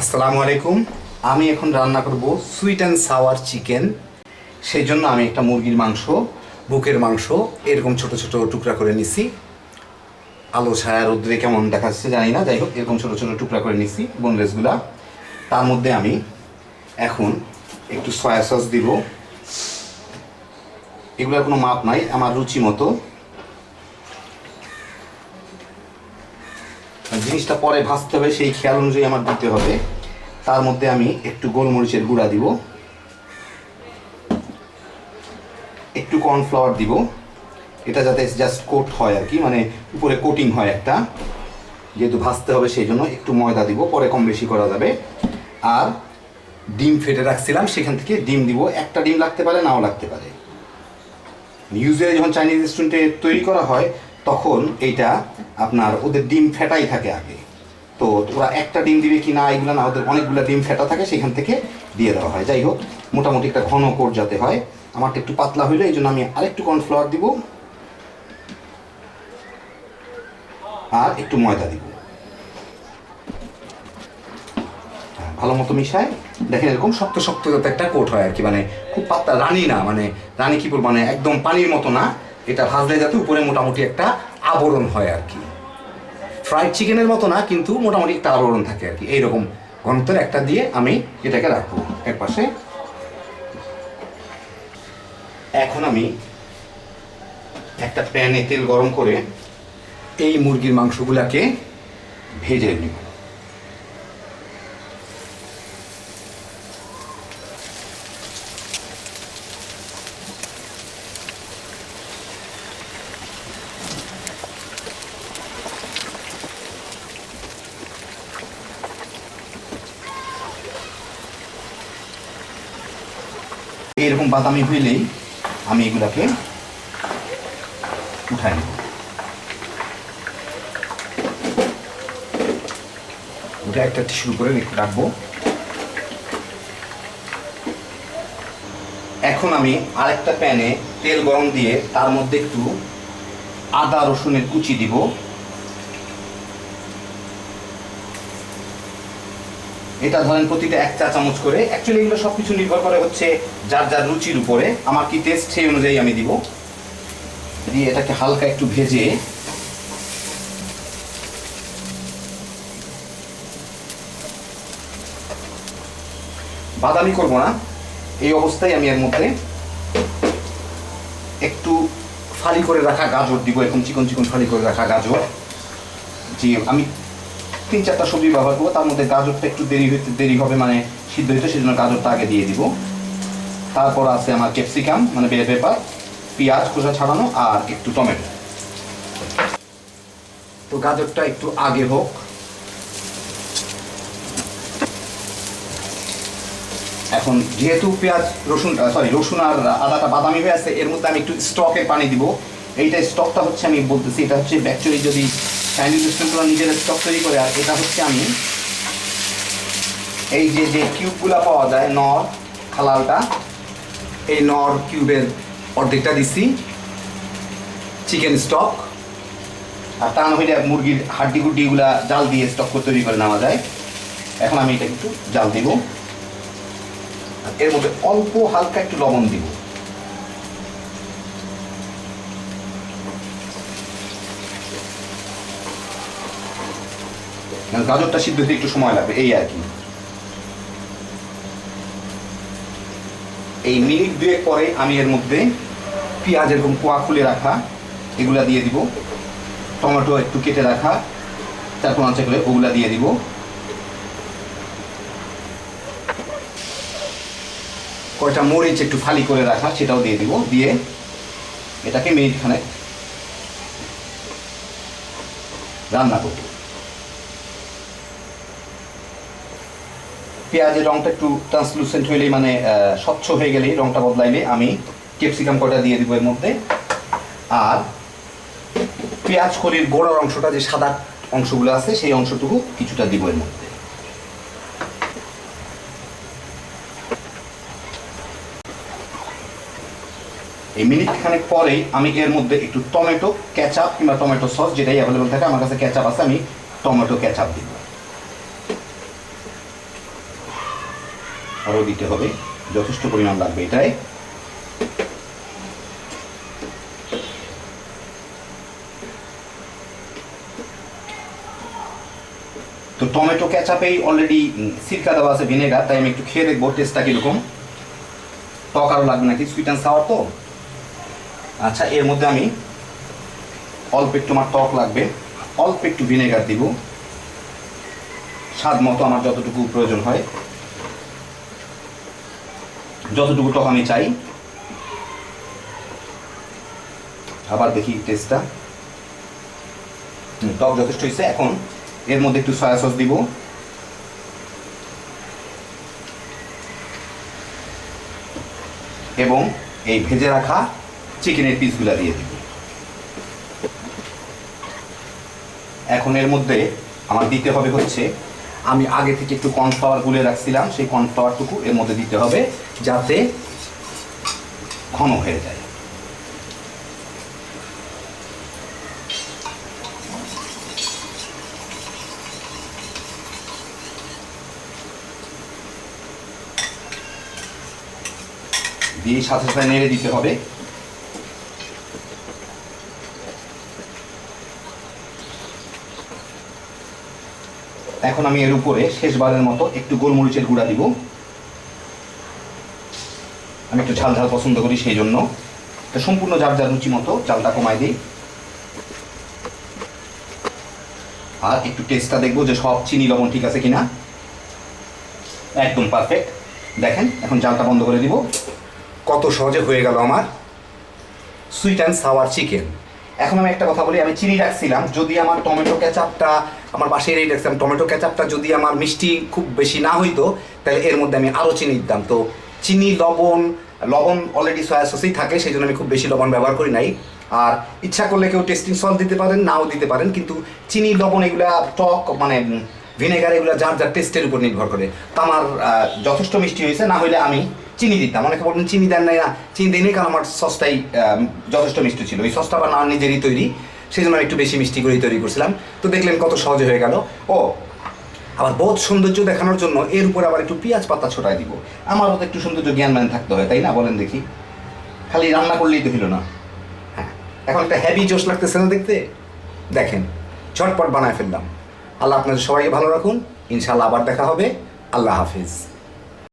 আসসালামু আলাইকুম। আমি এখন রান্না করব সুইট অ্যান্ড সাওয়ার চিকেন সেই জন্য আমি একটা মুরগির মাংস, বুকের মাংস, এরকম ছোট ছোট টুকরা করে নিছি। আলো, ছায়া, রোদ্রে কেমন দেখা যাচ্ছে জানি না। যাই হোক, এরকম ছোট ছোট টুকরা করে নিছি বোনলেসগুলা তার মধ্যে আমি এখন একটু সয়া সস দিব। এগুলোর কোনো মাপ নাই, আমার রুচি মতো। জিনিসটা পরে ভাজতে হবে, সেই খেয়াল অনুযায়ী আমার দিতে হবে। তার মধ্যে আমি একটু গোলমরিচের গুঁড়া দিব। একটু কর্নফ্লাওয়ার দিব। এটা যাতে জাস্ট কোট হয় আর কি মানে উপরে কোটিং হয় একটা। যেহেতু ভাজতে হবে সেই জন্য একটু ময়দা দিব, পরে কম বেশি করা যাবে। আর ডিম ফেটে রাখছিলাম, সেখান থেকে ডিম দিব। একটা ডিম লাগতে পারে, নাও লাগতে পারে। ইউজুয়ালি যখন চাইনিজ রেস্টুরেন্টে তৈরি করা হয় তখন এইটা আপনার ওদের ডিম ফেটাই থাকে আগে। তো ওরা একটা ডিম দিবে কি না এগুলো না ওদের অনেকগুলো ডিম ফেটা থাকে সেখান থেকে দিয়ে দেওয়া হয়। যাই হোক মোটামুটি একটা ঘন কোট যাতে হয়। আমারটা একটু পাতলা হইলে এই জন্য আমি আরেকটু কর্নফ্লাওয়ার দিব। আর একটু ময়দা দিব। হ্যাঁ, ভালো মতো মিশায়। দেখেন এরকম শক্ত শক্ত যাতে একটা কোট হয় আর কি মানে খুব পাতলা রানি না মানে রানি কি বলব মানে একদম পানির মতো না। এটা ভাজলে যাতে উপরে মোটামুটি একটা আবরণ হয় আর কি। ফ্রাইড চিকেনের মতো না, কিন্তু মোটামুটি একটা আবরণ থাকে আর কি। এইরকম ঘনত্বের একটা দিয়ে আমি এটাকে রাখব এক পাশে। এখন আমি একটা প্যানে তেল গরম করে এই মুরগির মাংসগুলাকে ভেজে নিব। এরকম বাদামি হইলেই আমি এগুলাকে উঠাই নেব। ওটা একটা উপরে রেখে রাখব। এখন আমি আরেকটা প্যানে তেল গরম দিয়ে তার মধ্যে একটু আদা রসুনের কুচি দিব। এটা ধরেন প্রতিটা এক চা চামচ করে। অ্যাকচুয়ালি এগুলো সব কিছু নির্ভর করে হচ্ছে যার যার রুচির উপরে। আমার কি টেস্ট সেই অনুযায়ী আমি দিব। দিয়ে এটাকে হালকা একটু ভেজে। বাদামি করব না। এই অবস্থায় আমি এর মধ্যে একটু ফালি করে রাখা গাজর দিব। এরকম চিকন চিকন ফালি করে রাখা গাজর। যে আমি তিন চারটা সবজি ব্যবহার করব, তার মধ্যে গাজরটা একটু দেরি হইতে দেরি হবে মানে সিদ্ধ হইতে, সেজন্য গাজরটা আগে দিয়ে দিব। তারপর আছে আমার ক্যাপসিকাম মানে বেল পেপার, পেঁয়াজ, খোসা ছাড়ানো, আর একটু টমেটো। তো গাজরটা একটু আগে হোক। এখন যেহেতু পেঁয়াজ, রসুন সরি রসুন আর আদাটা বাদামি হয়ে আছে, এর মধ্যে আমি একটু স্টকের পানি দিব। এইটা স্টকটা হচ্ছে আমি বলতেছি, এটা হচ্ছে অ্যাকচুয়ালি যদি চাইনিজ রেস্টুরেন্টগুলো নিজের স্টক তৈরি করে, আর এটা হচ্ছে আমি এই যে যে কিউবগুলো পাওয়া যায়, নর, খালালটা, এই নর কিউবের অর্ধেকটা দিছি চিকেন স্টক আর তা না হইলে মুরগির হাড্ডি গুড্ডিগুলা জাল দিয়ে স্টক করে তৈরি করে নেওয়া যায়। এখন আমি এটা একটু জাল দিব। এর মধ্যে অল্প হালকা একটু লবণ দিব। কারণ গাজরটা সিদ্ধ হতে একটু সময় লাগবে, এই আর কি। এই মিনিট দুয়েক পরে আমি এর মধ্যে পেঁয়াজ এবং কোয়া খুলে রাখা, এগুলা দিয়ে দিব। টমেটো একটু কেটে রাখা, তারপর আছে করে ওগুলা দিয়ে দিব। কয়টা মরিচ একটু ফালি করে রাখা, সেটাও দিয়ে দিব, দিয়ে এটাকে মিনিট খানেক রান্না করব। পেঁয়াজের রংটা একটু ট্রান্সলুসেন্ট হইলেই মানে স্বচ্ছ হয়ে গেলেই রংটা বদলাইলে আমি ক্যাপসিকাম কয়টা দিয়ে দিব এর মধ্যে। আর পেঁয়াজ কলির গোড়ার অংশটা, যে সাদা অংশগুলো আছে, সেই অংশটুকু কিছুটা দিব এর মধ্যে। এই মিনিট খানেক পরেই আমি এর মধ্যে একটু টমেটো কেচাপ কিংবা টমেটো সস যেটাই অ্যাভেলেবল থাকে, আমার কাছে কেচাপ আছে, আমি টমেটো কেচাপ দিব। আরও দিতে হবে। যথেষ্ট পরিমাণ লাগবে এটাই তো টমেটো ক্যাচাপেই অলরেডি সিরকা দেওয়া আছে ভিনেগার, তাই আমি একটু খেয়ে দেখব টেস্টটা কীরকম। টক আরও লাগবে নাকি? সুইট অ্যান্ড সাওয়ার তো? আচ্ছা এর মধ্যে আমি অল্প একটু আমার টক লাগবে, অল্প একটু ভিনেগার দিব। স্বাদ মতো আমার যতটুকু প্রয়োজন হয়। যতটুকু টক আমি চাই। আবার দেখি টেস্টটা টক যথেষ্ট হয়েছে এখন এর মধ্যে একটু সয়া সস দিব। এবং এই ভেজে রাখা চিকেনের পিসগুলো দিয়ে দিব। এখন এর মধ্যে আমার দিতে হবে হচ্ছে, আমি আগে থেকে একটু কর্নফ্লাওয়ার গুলে রাখছিলাম, সেই কর্নফ্লাওয়ারটুকু এর মধ্যে দিতে হবে। যাতে ঘন হয়ে যায়। দিয়ে সাথে সাথে নেড়ে দিতে হবে। এখন আমি এর উপরে শেষবারের মতো একটু গোলমরিচের গুঁড়া দিব। আমি একটু ঝাল ঝাল পছন্দ করি সেই জন্য। তো সম্পূর্ণ যার যার রুচি মতো চালটা কমাই দিই। আর একটু টেস্টটা দেখব যে সব চিনি, লবণ ঠিক আছে কিনা। একদম পারফেক্ট দেখেন, এখন জালটা বন্ধ করে দিব। কত সহজে হয়ে গেল আমার সুইট অ্যান্ড সাওয়ার চিকেন এখন আমি একটা কথা বলি, আমি চিনি রাখছিলাম, যদি আমার টমেটো কেচাপটা আমার বাসায় রেডি রাখছিলাম, টমেটো কেচাপটা যদি আমার মিষ্টি খুব বেশি না হইতো, তাহলে এর মধ্যে আমি আরও চিনি দিতাম। তো চিনি, লবণ লবণ অলরেডি সয়া সসেই থাকে সেই জন্য আমি খুব বেশি লবণ ব্যবহার করি নাই। আর ইচ্ছা করলে কেউ টেস্টিং সল্ট দিতে পারেন, নাও দিতে পারেন, কিন্তু চিনি, লবণ এগুলা টক মানে ভিনেগার এগুলো যার যার টেস্টের উপর নির্ভর করে। তো আমার যথেষ্ট মিষ্টি হয়েছে, না হলে আমি চিনি দিতাম। অনেকে বলবেন চিনি দেন নাই না, চিনি দিইনি কারণ আমার সসটাই যথেষ্ট মিষ্টি ছিল। ওই সসটা না নিজেরই তৈরি সেই জন্য আমি একটু বেশি মিষ্টি করেই তৈরি করছিলাম। তো দেখলেন কত সহজে হয়ে গেল। ও আবার বহুত সৌন্দর্য দেখানোর জন্য এর উপর আবার একটু পেঁয়াজ পাতা ছোটায় দিব। আমারও তো একটু সৌন্দর্য জ্ঞান ম্যান থাকতে হয়, তাই না? বলেন দেখি। খালি রান্না করলেই তো হলো না। হ্যাঁ এখন একটা হ্যাভি জোশ লাগতেছে না দেখতে? দেখেন, ঝটপট বানায় ফেললাম। আল্লাহ আপনাদের সবাইকে ভালো রাখুন। ইনশাল্লাহ আবার দেখা হবে। আল্লাহ হাফিজ।